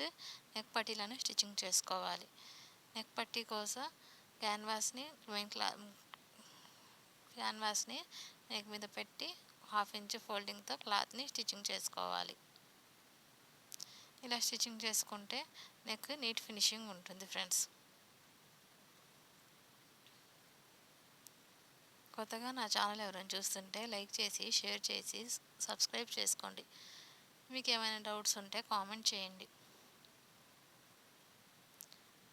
First neck పట్టీలను stitching చేసుకోవాలి. Neck పట్టీ కోసం క్యాన్వాస్ని మెయిన్ క్లా క్యాన్వాస్ని నెక్ మీద పెట్టి హాఫ్ ఇంచ్ ఫోల్డింగ్తో క్లాత్ని స్టిచ్చింగ్ చేసుకోవాలి. ఇలా స్టిచ్చింగ్ చేసుకుంటే నెక్ నీట్ ఫినిషింగ్ ఉంటుంది ఫ్రెండ్స్ కొత్తగా నా ఛానల్ ఎవరైనా చూస్తుంటే లైక్ చేసి షేర్ చేసి సబ్స్క్రైబ్ చేసుకోండి. మీకు ఏమైనా డౌట్స్ ఉంటే కామెంట్ చేయండి.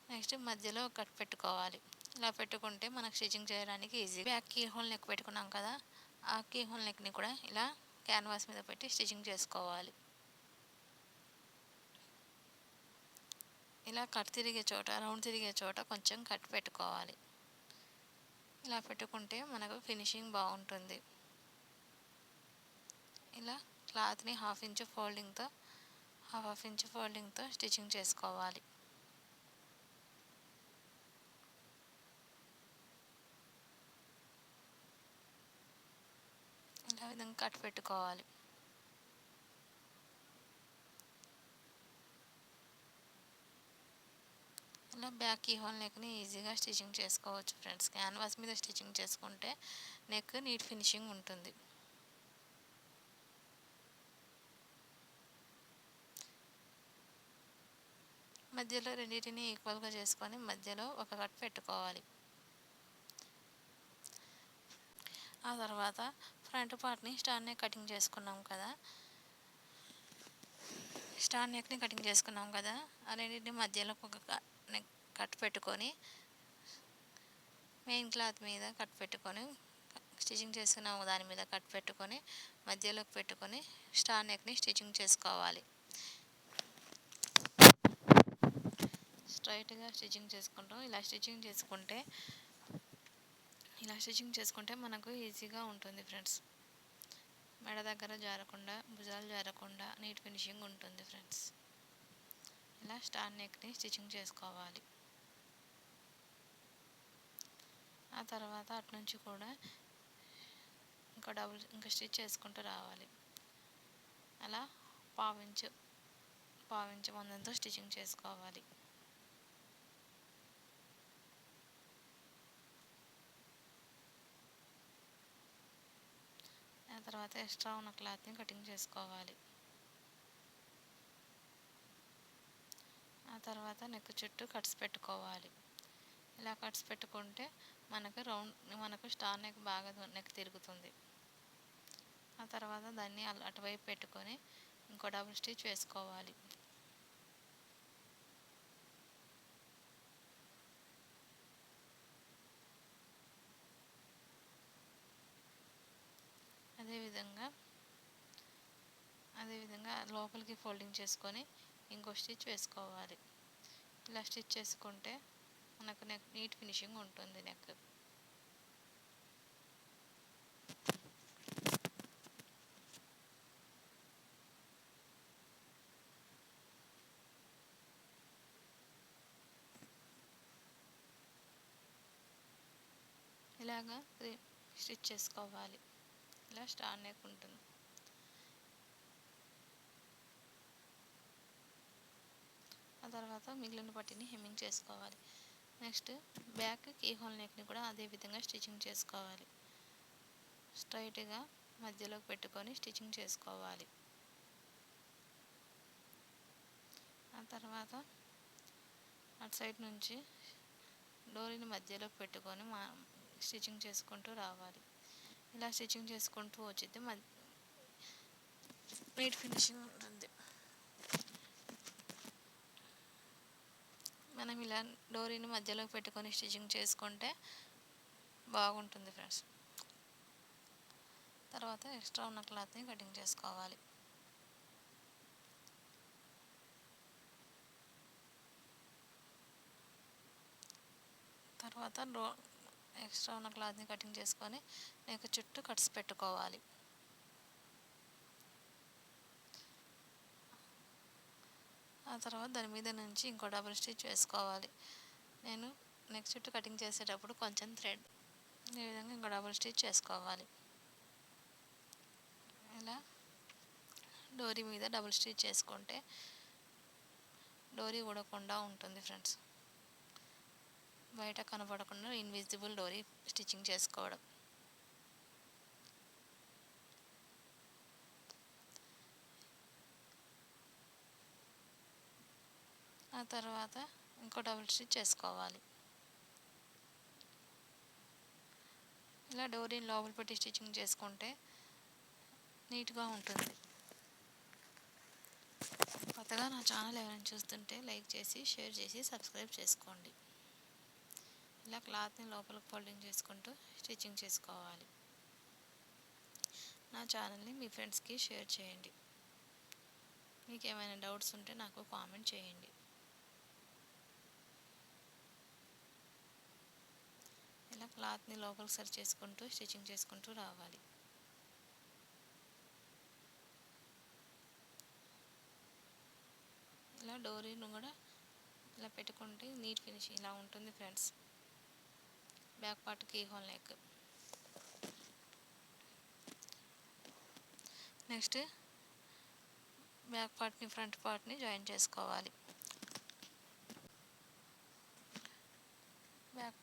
నెక్స్ట్ మధ్యలో కట్ పెట్టుకోవాలి. ఇలా పెట్టుకుంటే మనకు స్టిచ్చింగ్ చేయడానికి easy. Back key hole neck పెట్టుకున్నాం కదా ఆ కీ హోల్ నెక్ని కూడా ఇలా క్యాన్వాస్ మీద పెట్టి స్టిచ్చింగ్ చేసుకోవాలి. ఇలా కట్ తిరిగే చోట రౌండ్ తిరిగే చోట కొంచెం కట్ పెట్టుకోవాలి. ఇలా పెట్టుకుంటే మనకు ఫినిషింగ్ బాగుంటుంది. ఇలా క్లాత్ని హాఫ్ ఇంచ్ ఫోల్డింగ్తో హాఫ్ హాఫ్ ఇంచ్ ఫోల్డింగ్తో స్టిచ్చింగ్ చేసుకోవాలి ఇలా విధంగా కట్ పెట్టుకోవాలి. ఇలా బ్యాక్ ఈ హోల్ నెక్ని ఈజీగా స్టిచ్చింగ్ చేసుకోవచ్చు ఫ్రెండ్స్. క్యాన్వాస్ మీద స్టిచ్చింగ్ చేసుకుంటే నెక్ నీట్ ఫినిషింగ్ ఉంటుంది. మధ్యలో రెండింటిని ఈక్వల్గా చేసుకొని మధ్యలో ఒక కట్ పెట్టుకోవాలి. ఆ తర్వాత ఫ్రంట్ పార్ట్ని స్టార్ నెక్ కటింగ్ చేసుకున్నాం కదా. స్టార్ నెక్ని కటింగ్ చేసుకున్నాం కదా. ఆ రెండింటిని మధ్యలో ఒక నెక్ కట్ పెట్టుకొని మెయిన్ క్లాత్ మీద కట్ పెట్టుకొని స్టిచ్చింగ్ చేసుకున్నాము దాని మీద కట్ పెట్టుకొని మధ్యలోకి పెట్టుకొని స్టార్ నెక్ని స్టిచ్చింగ్ చేసుకోవాలి. స్ట్రైట్గా స్టిచ్చింగ్ చేసుకుంటాం. ఇలా స్టిచ్చింగ్ చేసుకుంటే స్టిచ్చింగ్ చేసుకుంటే మనకు ఈజీగా ఉంటుంది ఫ్రెండ్స్. మెడ దగ్గర జారకుండా భుజాలు జారకుండా నీట్ ఫినిషింగ్ ఉంటుంది ఫ్రెండ్స్. ఇలా స్టార్ నెక్ని స్టిచ్చింగ్ చేసుకోవాలి. ఆ తర్వాత అటు నుంచి కూడా ఇంకా డబుల్ ఇంకా స్టిచ్ చేసుకుంటూ రావాలి. అలా పావించు పావించు మందంతో స్టిచ్చింగ్ చేసుకోవాలి. తర్వాత ఎక్స్ట్రా ఉన్న క్లాత్ని కటింగ్ చేసుకోవాలి. ఆ తర్వాత నెక్ చుట్టూ కట్స్ పెట్టుకోవాలి. ఇలా కట్స్ పెట్టుకుంటే మనకు రౌండ్ మనకు స్టార్ నెక్ బాగా నెక్ తిరుగుతుంది. ఆ తర్వాత దాన్ని అటువైపు పెట్టుకొని ఇంకో డబుల్ స్టిచ్ వేసుకోవాలి. అదేవిధంగా అదేవిధంగా లోపలికి ఫోల్డింగ్ చేసుకొని ఇంకో స్టిచ్ వేసుకోవాలి. ఇలా స్టిచ్ చేసుకుంటే మనకు నెక్ నీట్ ఫినిషింగ్ ఉంటుంది నెక్. ఇలాగా స్టిచ్ చేసుకోవాలి. ఇలా స్టార్ నెక్ ఉంటుంది ఆ తర్వాత మిగిలిన పట్టిని హెమ్మింగ్ చేసుకోవాలి. నెక్స్ట్ బ్యాక్ కీ హోల్ నెక్ని కూడా అదే విధంగా స్టిచ్చింగ్ చేసుకోవాలి. స్ట్రైట్గా మధ్యలోకి పెట్టుకొని స్టిచ్చింగ్ చేసుకోవాలి. ఆ తర్వాత అటు సైడ్ నుంచి డోరీని మధ్యలోకి పెట్టుకొని మా స్టిచ్చింగ్ చేసుకుంటూ రావాలి. ఇలా స్టిచ్చింగ్ చేసుకుంటూ వచ్చింది. నీట్ ఫినిషింగ్ ఉంటుంది. మనం ఇలా డోరీని మధ్యలోకి పెట్టుకొని స్టిచ్చింగ్ చేసుకుంటే బాగుంటుంది ఫ్రెండ్స్. తర్వాత ఎక్స్ట్రా ఉన్న క్లాత్ని కటింగ్ చేసుకోవాలి. తర్వాత డో ఎక్స్ట్రా ఉన్న క్లాత్ని కటింగ్ చేసుకొని నెక్ చుట్టూ కట్స్ పెట్టుకోవాలి. ఆ తర్వాత దాని మీద నుంచి ఇంకో డబుల్ స్టిచ్ వేసుకోవాలి. నేను నెక్ చుట్టూ కటింగ్ చేసేటప్పుడు కొంచెం థ్రెడ్ ఈ విధంగా ఇంకో డబుల్ స్టిచ్ చేసుకోవాలి ఇలా డోరీ మీద డబుల్ స్టిచ్ చేసుకుంటే డోరీ ఊడకుండా ఉంటుంది ఫ్రెండ్స్. బయట కనపడకుండా ఇన్విజిబుల్ డోరీ స్టిచ్చింగ్ చేసుకోవడం. ఆ తర్వాత ఇంకో డబుల్ స్టిచ్ చేసుకోవాలి. ఇలా డోరీని లోపల పెట్టి స్టిచ్చింగ్ చేసుకుంటే నీట్గా ఉంటుంది. కొత్తగా నా ఛానల్ ఎవరైనా చూస్తుంటే లైక్ చేసి షేర్ చేసి సబ్స్క్రైబ్ చేసుకోండి. ఇలా క్లాత్ని లోపలికి ఫోల్డింగ్ చేసుకుంటూ స్టిచ్చింగ్ చేసుకోవాలి. నా ఛానల్ని మీ ఫ్రెండ్స్కి షేర్ చేయండి. మీకు ఏమైనా డౌట్స్ ఉంటే నాకు కామెంట్ చేయండి. ఇలా క్లాత్ని లోపలికి సరి చేసుకుంటూ స్టిచ్చింగ్ చేసుకుంటూ రావాలి. ఇలా డోరీను కూడా ఇలా పెట్టుకుంటే నీట్ ఫినిషింగ్ ఇలా ఉంటుంది friends. Back part key hole neck next back పార్ట్ని ఫ్రంట్ పార్ట్ని జాయిన్ చేసుకోవాలి. Back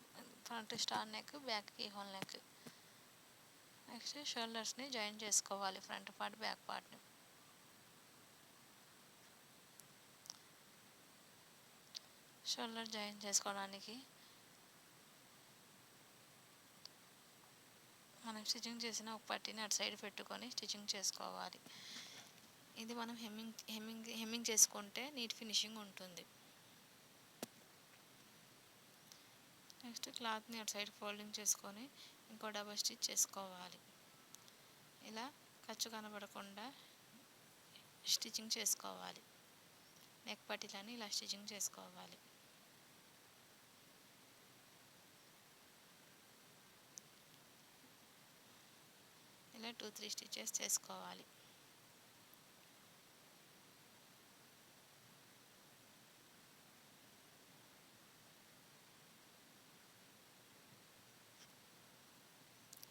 front star neck back key hole neck next షోల్డర్స్ని join చేసుకోవాలి ఫ్రంట్ పార్ట్ బ్యాక్ పార్ట్ని షోల్డర్ జాయిన్ చేసుకోవడానికి మనం స్టిచ్చింగ్ చేసిన ఒక పట్టీని అటు సైడ్ పెట్టుకొని స్టిచ్చింగ్ చేసుకోవాలి. ఇది మనం హెమ్మింగ్ హెమ్మింగ్ హెమ్మింగ్ చేసుకుంటే నీట్ ఫినిషింగ్ ఉంటుంది. నెక్స్ట్ క్లాత్ని అటు సైడ్ ఫోల్డింగ్ చేసుకొని ఇంకో డబల్ స్టిచ్ చేసుకోవాలి. ఇలా ఖర్చు కనబడకుండా స్టిచ్చింగ్ చేసుకోవాలి. నెక్ పట్టీలని ఇలా స్టిచ్చింగ్ చేసుకోవాలి. ఇలా టూ త్రీ స్టిచెస్ చేసుకోవాలి.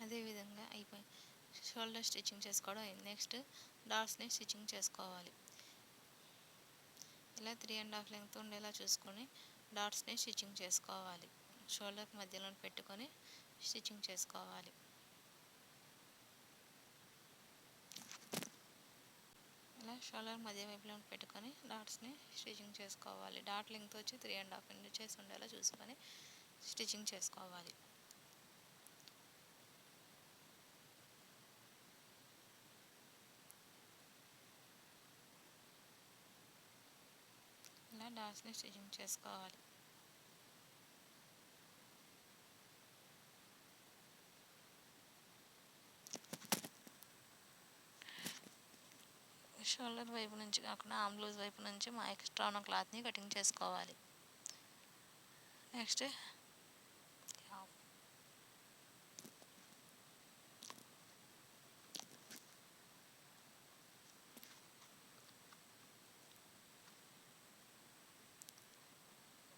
అదేవిధంగా అయిపోయి షోల్డర్ స్టిచ్చింగ్ చేసుకోవడం అయింది. నెక్స్ట్ డాట్స్ని స్టిచ్చింగ్ చేసుకోవాలి. ఇలా త్రీ అండ్ హాఫ్ లెంగ్త్ ఉండేలా చూసుకొని డాట్స్ని స్టిచ్చింగ్ చేసుకోవాలి. షోల్డర్ మధ్యలో పెట్టుకొని స్టిచ్చింగ్ చేసుకోవాలి. ఇలా షోల్డర్ మధ్య వైపులో పెట్టుకొని డాట్స్ని స్టిచ్చింగ్ చేసుకోవాలి. డాట్ లెంగ్త్ వచ్చి త్రీ అండ్ హాఫ్ ఇంచెస్ ఉండేలా చూసుకొని స్టిచ్చింగ్ చేసుకోవాలి. ఇలా డాట్స్ని స్టిచ్చింగ్ చేసుకోవాలి. షోల్డర్ వైపు నుంచి కాకుండా ఆమ్ లూజ్ వైపు నుంచి మా ఎక్స్ట్రా ఉన్న క్లాత్ని కటింగ్ చేసుకోవాలి. నెక్స్ట్.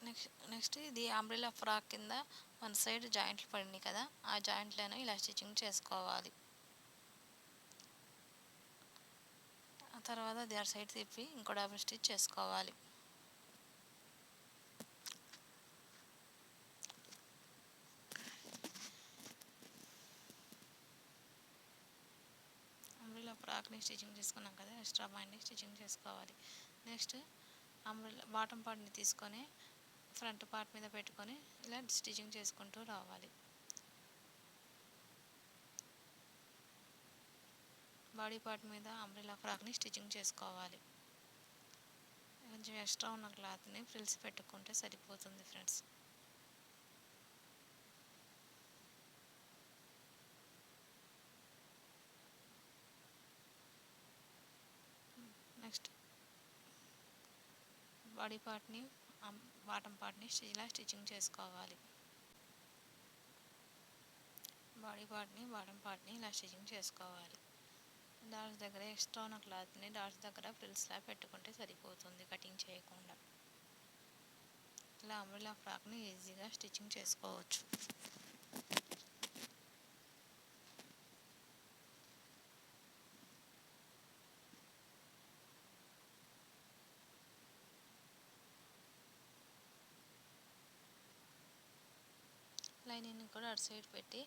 నెక్స్ట్ నెక్స్ట్ ఇది అంబ్రెలా ఫ్రాక్ కింద వన్ సైడ్ జాయింట్లు పడినాయి కదా ఆ జాయింట్లను ఇలా స్టిచ్చింగ్ చేసుకోవాలి ఆ తర్వాత అది అటు సైడ్ తిప్పి ఇంకో డబుల్ స్టిచ్ చేసుకోవాలి. అంబ్రెలా ఫ్రాక్ని స్టిచ్చింగ్ చేసుకున్నాం కదా ఎక్స్ట్రా పాయింట్ని స్టిచ్చింగ్ చేసుకోవాలి. నెక్స్ట్ అంబ్రెలా బాటమ్ పార్ట్ని తీసుకొని ఫ్రంట్ పార్ట్ మీద పెట్టుకొని ఇలా స్టిచ్చింగ్ చేసుకుంటూ రావాలి. బాడీ పార్ట్ మీద అంబ్రెలా ఫ్రాక్ని స్టిచ్చింగ్ చేసుకోవాలి. కొంచెం ఎక్స్ట్రా ఉన్న క్లాత్ని ఫ్రిల్స్ పెట్టుకుంటే సరిపోతుంది ఫ్రెండ్స్. నెక్స్ట్. బాడీ పార్ట్ని బాటమ్ పార్ట్ని ఇలా స్టిచ్చింగ్ చేసుకోవాలి. బాడీ పార్ట్ని బాటమ్ పార్ట్ని ఇలా స్టిచ్చింగ్ చేసుకోవాలి. డాట్స్ దగ్గర ఎక్స్ట్రా ఉన్న క్లాత్ని డాట్స్ దగ్గర ఫ్రిల్స్లా పెట్టుకుంటే సరిపోతుంది కటింగ్ చేయకుండా. ఇలా అంబ్రిలా ఫ్రాక్ని ఈజీగా స్టిచ్చింగ్ చేసుకోవచ్చు. లైనింగ్ కూడా అటు సైడ్ పెట్టి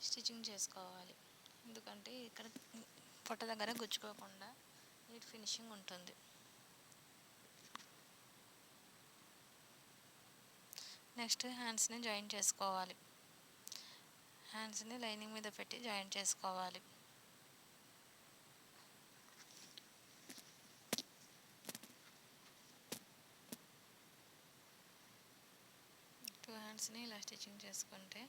స్టిచ్చింగ్ చేసుకోవాలి. ఎందుకంటే ఇక్కడ పొట్ట దగ్గర గుచ్చుకోకుండా నీట్ ఫినిషింగ్ ఉంటుంది. నెక్స్ట్ హ్యాండ్స్ని జాయిన్ చేసుకోవాలి. హ్యాండ్స్ని లైనింగ్ మీద పెట్టి జాయిన్ చేసుకోవాలి. టూ హ్యాండ్స్ని ఇలా స్టిచ్చింగ్ చేసుకుంటే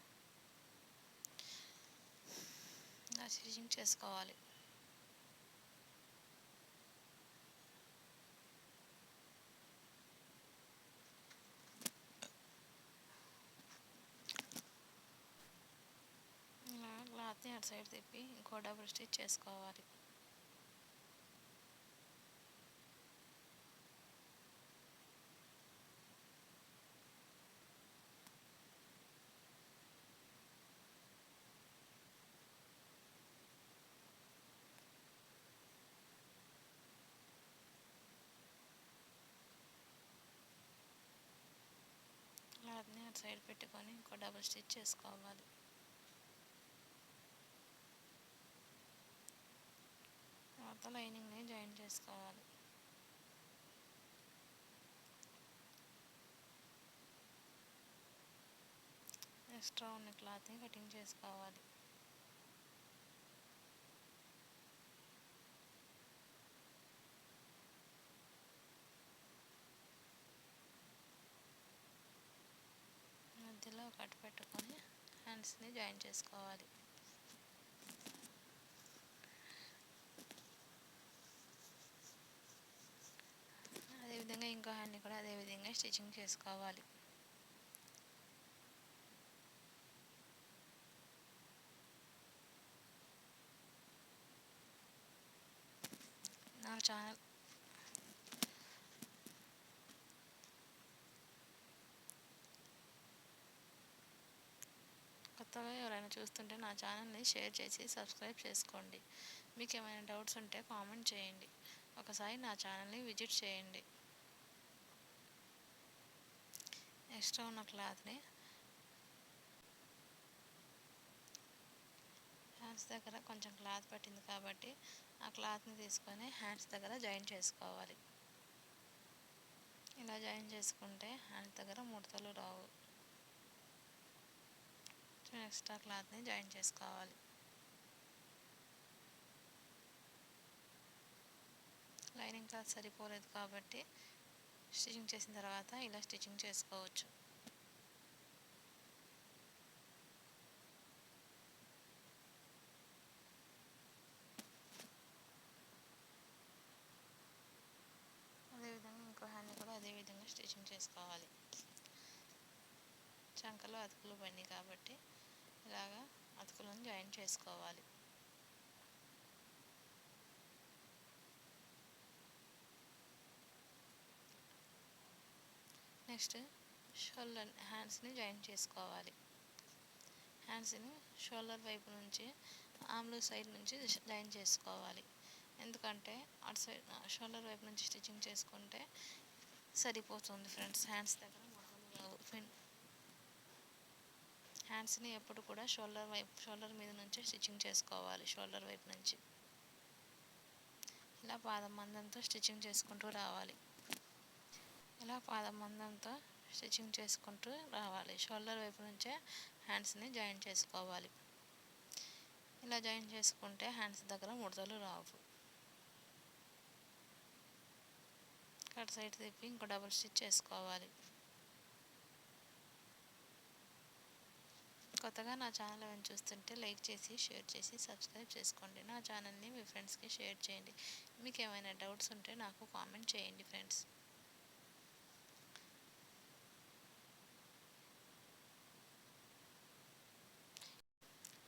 ఇలా చేసుకోవాలి. ఇలా క్లాత్ని అటు సైడ్ తిప్పి ఇంకో డబుల్ స్టిచ్ చేసుకోవాలి క్లాత్ని అటు సైడ్ పెట్టుకొని ఇంకో డబుల్ స్టిచ్ చేసుకోవాలి. తర్వాత లైనింగ్ని జాయిన్ చేసుకోవాలి. ఎక్స్ట్రా ఉన్న క్లాత్ని కటింగ్ చేసుకోవాలి మధ్యలో కట్ పెట్టుకొని హ్యాండ్స్ని జాయిన్ చేసుకోవాలి. అదేవిధంగా ఇంకో హ్యాండ్ని కూడా అదేవిధంగా స్టిచ్చింగ్ చేసుకోవాలి. నా ఛానల్ కొత్తగా చూస్తుంటే నా ఛానల్ని షేర్ చేసి సబ్స్క్రైబ్ చేసుకోండి. మీకు ఏమైనా డౌట్స్ ఉంటే కామెంట్ చేయండి. ఒకసారి నా ఛానల్ని విజిట్ చేయండి. ఎక్స్ట్రా ఉన్న క్లాత్ని హ్యాండ్స్ దగ్గర కొంచెం క్లాత్ పట్టింది కాబట్టి ఆ క్లాత్ని తీసుకొని హ్యాండ్స్ దగ్గర జాయిన్ చేసుకోవాలి. ఇలా జాయిన్ చేసుకుంటే హ్యాండ్స్ దగ్గర ముడతలు రావు. ఎక్స్ట్రా క్లాత్ని జాయిన్ చేసుకోవాలి. లైనింగ్ క్లాత్ సరిపోలేదు కాబట్టి స్టిచ్చింగ్ చేసిన తర్వాత ఇలా స్టిచ్చింగ్ చేసుకోవచ్చు. అదేవిధంగా ఇంకో హ్యాండ్ కూడా అదేవిధంగా స్టిచ్చింగ్ చేసుకోవాలి. చంకలు అతుకులు పడినాయి కాబట్టి ఇలాగా అతుకులను జాయిన్ చేసుకోవాలి. నెక్స్ట్ షోల్డర్ హ్యాండ్స్ని జాయిన్ చేసుకోవాలి. హ్యాండ్స్ని షోల్డర్ వైపు నుంచి ఆమ్లు సైడ్ నుంచి జాయిన్ చేసుకోవాలి. ఎందుకంటే అటు సైడ్ షోల్డర్ వైపు నుంచి స్టిచ్చింగ్ చేసుకుంటే సరిపోతుంది ఫ్రెండ్స్ హ్యాండ్స్ దగ్గర మొహలు రావు హ్యాండ్స్ని ఎప్పుడు కూడా షోల్డర్ వైపు షోల్డర్ మీద నుంచి స్టిచ్చింగ్ చేసుకోవాలి షోల్డర్ వైపు నుంచి. ఇలా పాదం మందంతో స్టిచ్చింగ్ చేసుకుంటూ రావాలి. ఇలా పాదం మందంతో స్టిచ్చింగ్ చేసుకుంటూ రావాలి. షోల్డర్ వైపు నుంచే హ్యాండ్స్ని జాయిన్ చేసుకోవాలి. ఇలా జాయిన్ చేసుకుంటే హ్యాండ్స్ దగ్గర ముడతలు రావు. కట్ సైడ్ తిప్పి ఇంకో డబుల్ స్టిచ్ చేసుకోవాలి. కొత్తగా నా ఛానల్ ఏమైనా చూస్తుంటే లైక్ చేసి షేర్ చేసి సబ్స్క్రైబ్ చేసుకోండి. నా ఛానల్ని మీ ఫ్రెండ్స్కి షేర్ చేయండి. మీకు ఏమైనా డౌట్స్ ఉంటే నాకు కామెంట్ చేయండి ఫ్రెండ్స్.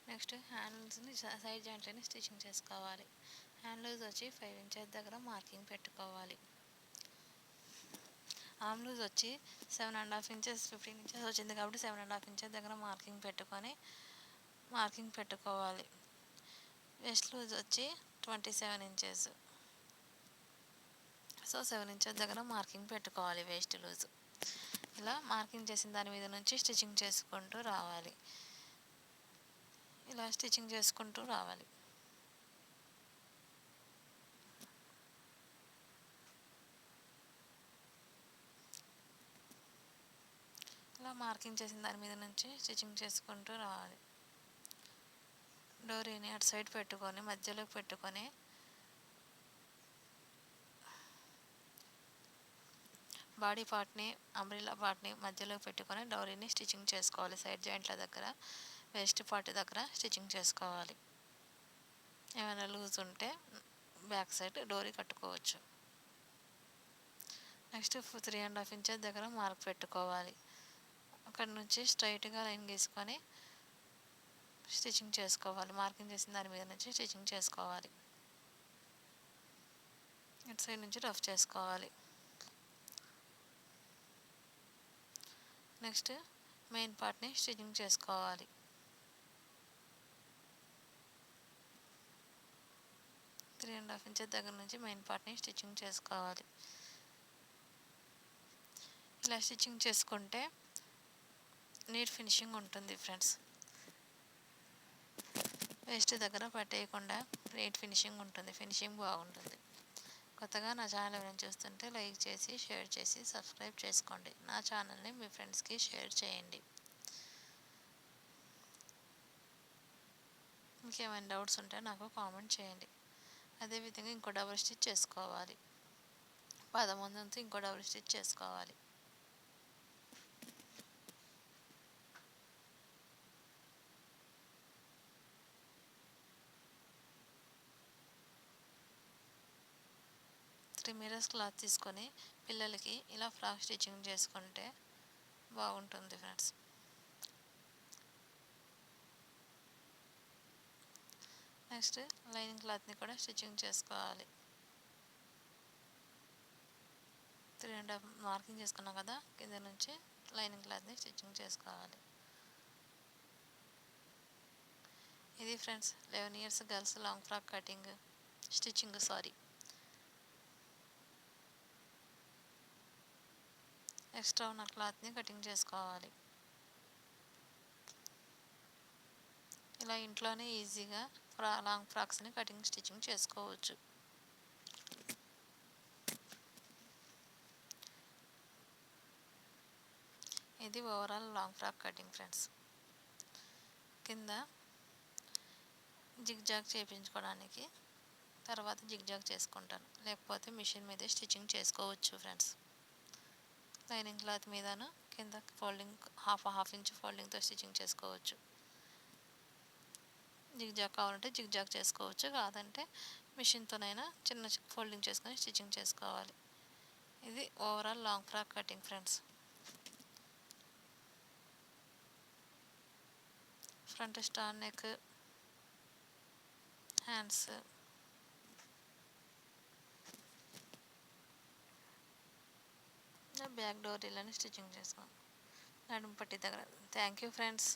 నెక్స్ట్ హ్యాండ్స్ని సైడ్ జాయింట్లని స్టిచ్చింగ్ చేసుకోవాలి. హ్యాండ్ లూజ్ వచ్చి ఫైవ్ ఇంచెస్ దగ్గర మార్కింగ్ పెట్టుకోవాలి. ఆమ్ లూజ్ వచ్చి seven and half inches fifteen inches వచ్చింది కాబట్టి సెవెన్ అండ్ హాఫ్ ఇంచెస్ దగ్గర మార్కింగ్ పెట్టుకొని మార్కింగ్ పెట్టుకోవాలి. వెస్ట్ లూజ్ వచ్చి twenty seven inches so seven inches దగ్గర మార్కింగ్ పెట్టుకోవాలి వేస్ట్ లూజ్ ఇలా మార్కింగ్ చేసిన దాని మీద నుంచి స్టిచ్చింగ్ చేసుకుంటూ రావాలి. ఇలా స్టిచ్చింగ్ చేసుకుంటూ రావాలి ఇలా మార్కింగ్ చేసిన దాని మీద నుంచి స్టిచ్చింగ్ చేసుకుంటూ రావాలి. డోరీని అటు సైడ్ పెట్టుకొని మధ్యలోకి పెట్టుకొని. బాడీ పార్ట్ని అంబ్రిల్లా పార్ట్ని మధ్యలోకి పెట్టుకొని డోరీని స్టిచ్చింగ్ చేసుకోవాలి. సైడ్ జాయింట్ల దగ్గర వేస్ట్ పార్ట్ దగ్గర స్టిచ్చింగ్ చేసుకోవాలి. ఏమైనా లూజ్ ఉంటే బ్యాక్ సైడ్ డోరీ కట్టుకోవచ్చు. Next three and half inches దగ్గర మార్క్ పెట్టుకోవాలి. అక్కడ నుంచి స్ట్రైట్గా లైన్ గీసుకొని స్టిచ్చింగ్ చేసుకోవాలి. మార్కింగ్ చేసిన దాని మీద నుంచి స్టిచ్చింగ్ చేసుకోవాలి. ఇటు సైడ్ నుంచి రఫ్ చేసుకోవాలి. నెక్స్ట్ మెయిన్ పార్ట్ని స్టిచ్చింగ్ చేసుకోవాలి. త్రీ అండ్ హాఫ్ ఇంచెస్ దగ్గర నుంచి మెయిన్ పార్ట్ని స్టిచ్చింగ్ చేసుకోవాలి. ఇలా స్టిచ్చింగ్ చేసుకుంటే నీట్ ఫినిషింగ్ ఉంటుంది ఫ్రెండ్స్ వేస్ట్ దగ్గర పట్టేయకుండా నీట్ ఫినిషింగ్ ఉంటుంది ఫినిషింగ్ బాగుంటుంది. కొత్తగా నా ఛానల్ ఎవరైనా చూస్తుంటే లైక్ చేసి షేర్ చేసి సబ్స్క్రైబ్ చేసుకోండి. నా ఛానల్ని మీ ఫ్రెండ్స్కి షేర్ చేయండి. ఇంకేమైనా డౌట్స్ ఉంటే నాకు కామెంట్ చేయండి. అదేవిధంగా ఇంకో డబుల్ స్టిచ్ చేసుకోవాలి. పదమందంతో ఇంకో డబుల్ స్టిచ్ చేసుకోవాలి. ఒకటి మిరర్స్ క్లాత్ తీసుకొని పిల్లలకి ఇలా ఫ్రాక్ స్టిచ్చింగ్ చేసుకుంటే బాగుంటుంది ఫ్రెండ్స్ నెక్స్ట్ లైనింగ్ క్లాత్ని కూడా స్టిచ్చింగ్ చేసుకోవాలి. త్రీ అండ్ హాఫ్ మార్కింగ్ చేసుకున్నాం కదా కింద నుంచి లైనింగ్ క్లాత్ని స్టిచ్చింగ్ చేసుకోవాలి. ఇది friends eleven years girls long frock cutting stitching sorry extra ఉన్న క్లాత్ని కటింగ్ చేసుకోవాలి. ఇలా ఇంట్లోనే ఈజీగా ఫ్రా లాంగ్ ఫ్రాక్స్ని కటింగ్ స్టిచ్చింగ్ చేసుకోవచ్చు. ఇది overall long frock cutting friends. కింద జిగ్ జాగ్ చేయించుకోవడానికి తర్వాత జిగ్ జాగ్ చేసుకుంటాను. లేకపోతే మిషన్ మీదే స్టిచ్చింగ్ చేసుకోవచ్చు ఫ్రెండ్స్. లైనింగ్ క్లాత్ మీదను? కింద ఫోల్డింగ్ హాఫ్ హాఫ్ ఇంచ్ ఫోల్డింగ్తో స్టిచ్చింగ్ చేసుకోవచ్చు. జిగ్ జాగ్ కావాలంటే జిగ్ జాగ్ చేసుకోవచ్చు. కాదంటే మిషన్తోనైనా చిన్న ఫోల్డింగ్ చేసుకొని స్టిచ్చింగ్ చేసుకోవాలి. ఇది overall long frock cutting friends. Front star neck hands. Back door ఇలానే స్టిచ్చింగ్ చేసుకోండి నడుము పట్టి దగ్గర. Thank you friends